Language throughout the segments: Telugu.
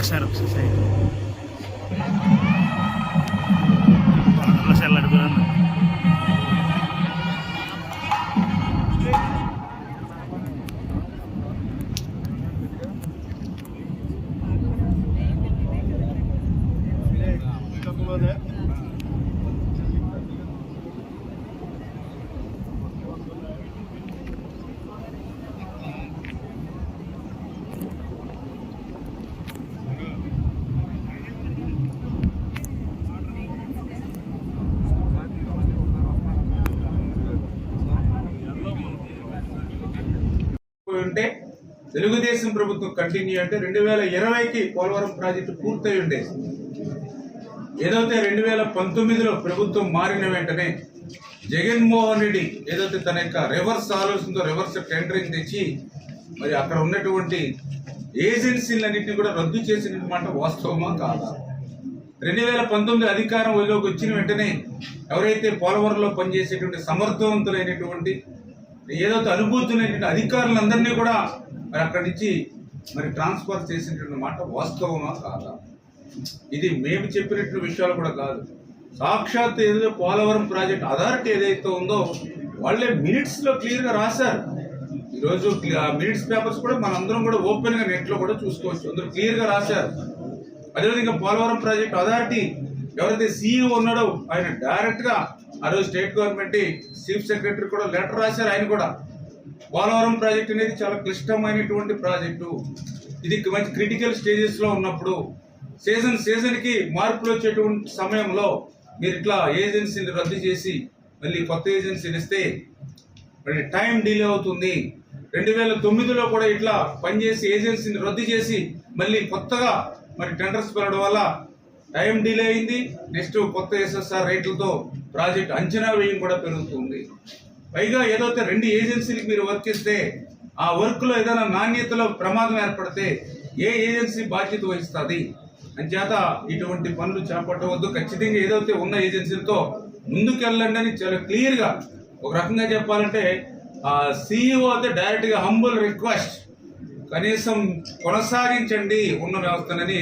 masarap sa sayo. Alas alar. Thank you. ఉంటే తెలుగుదేశం ప్రభుత్వం కంటిన్యూ అంటే రెండు వేల ఇరవైకి పోలవరం ప్రాజెక్టు పూర్తయి ఉండేది ఏదైతే రెండు వేల పంతొమ్మిదిలో ప్రభుత్వం మారిన వెంటనే జగన్మోహన్ రెడ్డి ఏదైతే తన యొక్క రివర్స్ ఆలోచనతో రివర్స్ టెండరింగ్ తెచ్చి మరి అక్కడ ఉన్నటువంటి ఏజెన్సీలన్నింటినీ కూడా రద్దు చేసిన మాట వాస్తవమా కాదా? రెండు వేల పంతొమ్మిది అధికారం వదిలోకి వచ్చిన వెంటనే ఎవరైతే పోలవరంలో పనిచేసేటువంటి సమర్థవంతులైనటువంటి ఏదైతే అనుభూతులైనటువంటి అధికారులందరినీ కూడా మరి అక్కడి నుంచి మరి ట్రాన్స్ఫర్ చేసినటువంటి మాట వాస్తవమా కాదా? ఇది మేము చెప్పినట్టు విషయాలు కూడా కాదు. సాక్షాత్ ఏదైతే పోలవరం ప్రాజెక్ట్ అథారిటీ ఏదైతే ఉందో వాళ్ళే మినిట్స్లో క్లియర్గా రాశారు. ఈరోజు మినిట్స్ పేపర్స్ కూడా మనందరం కూడా ఓపెన్గా నెట్లో కూడా చూసుకోవచ్చు. అందరూ క్లియర్గా రాశారు. అదేవిధంగా పోలవరం ప్రాజెక్ట్ అథారిటీ ఎవరైతే సీఈఓ ఉన్నాడో ఆయన డైరెక్ట్గా ఆ రోజు స్టేట్ గవర్నమెంట్ చీఫ్ సెక్రటరీ కూడా లెటర్ రాశారు ఆయన కూడా. పోలవరం ప్రాజెక్ట్ అనేది చాలా క్లిష్టమైనటువంటి ప్రాజెక్టు ఇది మంచి క్రిటికల్ స్టేజెస్లో ఉన్నప్పుడు సీజన్ సీజన్కి మార్పులు వచ్చేటువంటి సమయంలో మీరు ఇట్లా ఏజెన్సీని రద్దు చేసి మళ్ళీ కొత్త ఏజెన్సీని ఇస్తే మరి టైం డిలే అవుతుంది. రెండు వేల తొమ్మిదిలో కూడా ఇట్లా పనిచేసి ఏజెన్సీని రద్దు చేసి మళ్ళీ కొత్తగా మరి టెండర్స్ పెరగడం వల్ల టైం డిలే అయింది. నెక్స్ట్ కొత్త ఎస్ఎస్ఆర్ రేట్లతో ప్రాజెక్ట్ అంచనా వ్యయం కూడా పెరుగుతుంది. పైగా ఏదైతే రెండు ఏజెన్సీలకు మీరు వర్క్ ఇస్తే ఆ వర్క్లో ఏదైనా నాణ్యతలో ప్రమాదం ఏర్పడితే ఏ ఏజెన్సీ బాధ్యత వహిస్తుంది? అంచేత ఇటువంటి పనులు చేపట్టవద్దు. ఖచ్చితంగా ఏదైతే ఉన్న ఏజెన్సీలతో ముందుకెళ్ళండి అని చాలా క్లియర్గా ఒక రకంగా చెప్పాలంటే ఆ సీఈఓ అయితే డైరెక్ట్గా హంబుల్ రిక్వెస్ట్ కనీసం కొనసాగించండి ఉన్న వ్యవస్థనని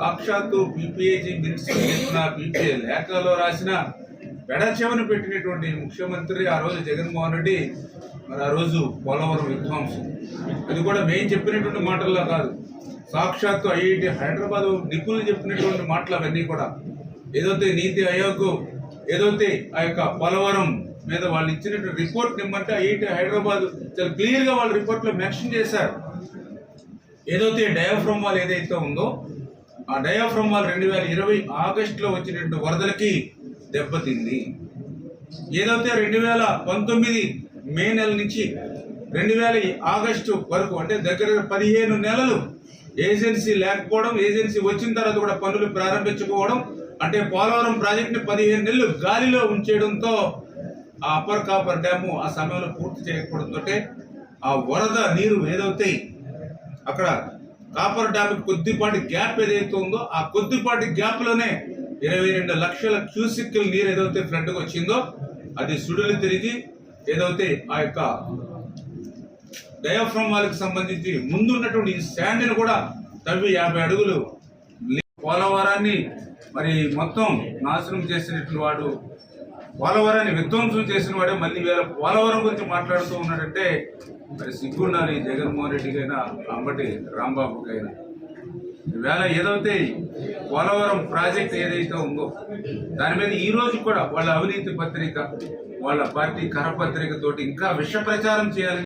సాక్షాత్తు బీపీఏజీ మినిట్స్ చేసిన పీపీఏ లేఖలో రాసిన పెడచెవను పెట్టినటువంటి ముఖ్యమంత్రి ఆ రోజు జగన్మోహన్ రెడ్డి మరి ఆ రోజు పోలవరం విధ్వంసం. అది కూడా మేము చెప్పినటువంటి మాటల్లో కాదు. సాక్షాత్తు ఐఐటి హైదరాబాద్ నిపుణులు చెప్పినటువంటి మాటలు అవన్నీ కూడా. ఏదైతే నీతి ఆయోగ్ ఏదైతే ఆ యొక్క పోలవరం మీద వాళ్ళు ఇచ్చినటువంటి రిపోర్ట్ నిమ్మంటే ఐఐటి హైదరాబాద్ చాలా క్లియర్గా వాళ్ళ రిపోర్ట్లో మెన్షన్ చేశారు. ఏదైతే డయాఫ్రమ్ వాళ్ళు ఏదైతే ఉందో ఆ డయాఫ్రమ్ వాల్ రెండు వేల ఇరవై ఆగస్టులో వచ్చినటువంటి వరదలకి దెబ్బతింది. ఏదైతే రెండు వేల పంతొమ్మిది మే నెల నుంచి రెండు వేల ఆగస్టు వరకు అంటే దగ్గర పదిహేను నెలలు ఏజెన్సీ లేకపోవడం ఏజెన్సీ వచ్చిన తర్వాత కూడా పనులు ప్రారంభించుకోవడం అంటే పోలవరం ప్రాజెక్టుని పదిహేను నెలలు గాలిలో ఉంచేయడంతో ఆ అప్పర్ కాపర్ డ్యాము ఆ సమయంలో పూర్తి చేయకపోవడంతో ఆ వరద నీరు ఏదైతే అక్కడ కాపర్ డ్యామ్ కొద్దిపాటి గ్యాప్ ఏదైతే ఉందో ఆ కొద్దిపాటి గ్యాప్లోనే ఇరవై రెండు లక్షల క్యూసిక్ల నీరు ఏదైతే ఫ్రంట్కి వచ్చిందో అది సుడులు తిరిగి ఏదైతే ఆ యొక్క డయాఫ్రమ్ వాళ్ళకి సంబంధించి ముందున్నటువంటి ఈ శాండ్ని కూడా తవ్వి యాభై అడుగులు పోలవరాన్ని మరి మొత్తం నాశనం చేసినట్లు వాడు పోలవరాన్ని విధ్వంసం చేసిన వాడే మళ్ళీ వేళ పోలవరం గురించి మాట్లాడుతూ ఉన్నాడంటే మరి సిగ్గుండాలి జగన్మోహన్ రెడ్డికైనా అంబటి రాంబాబుకైనా. ఈవేళ ఏదైతే పోలవరం ప్రాజెక్ట్ ఏదైతే ఉందో దాని మీద ఈ రోజు కూడా వాళ్ళ అవినీతి పత్రిక వాళ్ళ పార్టీ కరపత్రికతోటి ఇంకా విష ప్రచారం చేయాలని